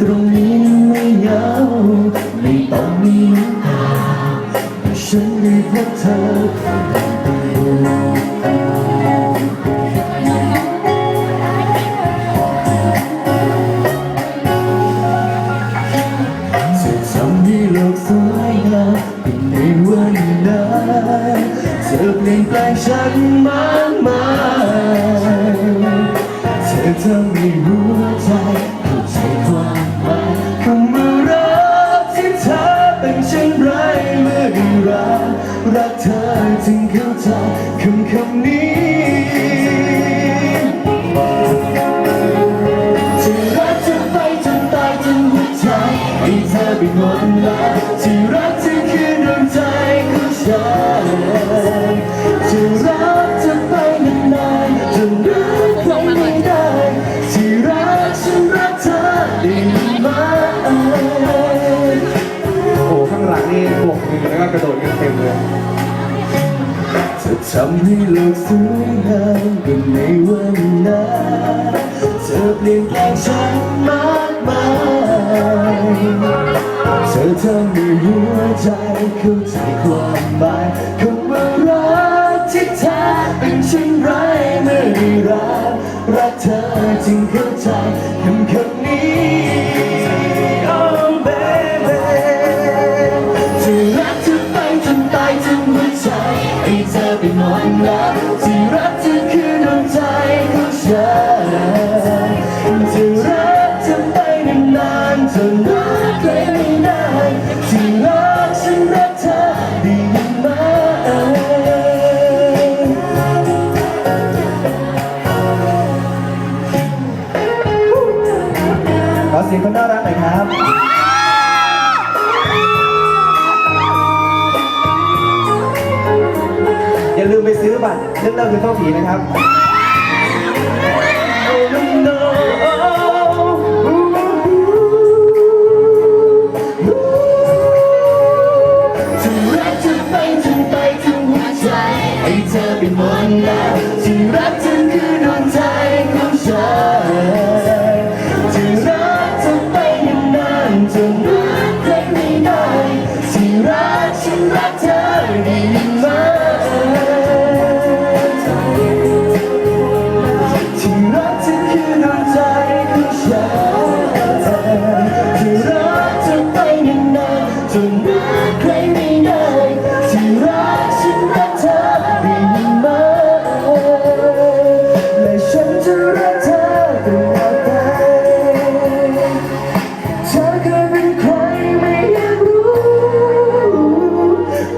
ตรงนี้ไม่เหงาไม่ต้องมีน้ำตาฉันได้พบเธอจะทำให้โลกสวยงามเป็นในวันนั้นเธอเปลี่ยนแปลงฉันมากมายเธอทำให้หั เธอจึงเข้าใจคำคำนี้จะรักจะไปจนตายจนหัวใจให้เธอไปหมดแล้วที่รักเธอคือดวงใจของฉันจะรักจะไป ทำให้โลกสวยงามเป็นในวันนั้นเธอเปลี่ยนแปลงฉันมากมายเธอทำให้หัวใจเข้าใจความหมายคำว่ารักที่แท้เป็นเช่นไรเมื่อได้รักรักเธอจึงเข้าใจคำคำนี้ Oh baby ที่รักเธอไปจนตายจน สียงคนน่ารักหน่อยครับอย่าลืมไปซื้อบัตรเลือกเลิกคือเข้าผีนะครับที่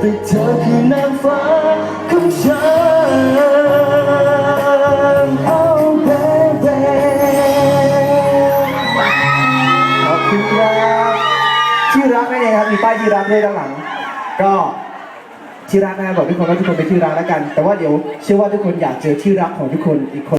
แต่เธอคือนางฟ้าของฉัน Oh baby ขอบคุณครับชื่อรักนั่นเองครับมีป้ายชื่อรักด้วยด้านหลัง ก็ชื่อรักนะครับบอกทุกคนว่าทุกคนเป็นชื่อรักแล้วกัน แต่ว่าเดี๋ยวเชื่อว่าทุกคนอยากเจอชื่อรักของทุกคนอีกคน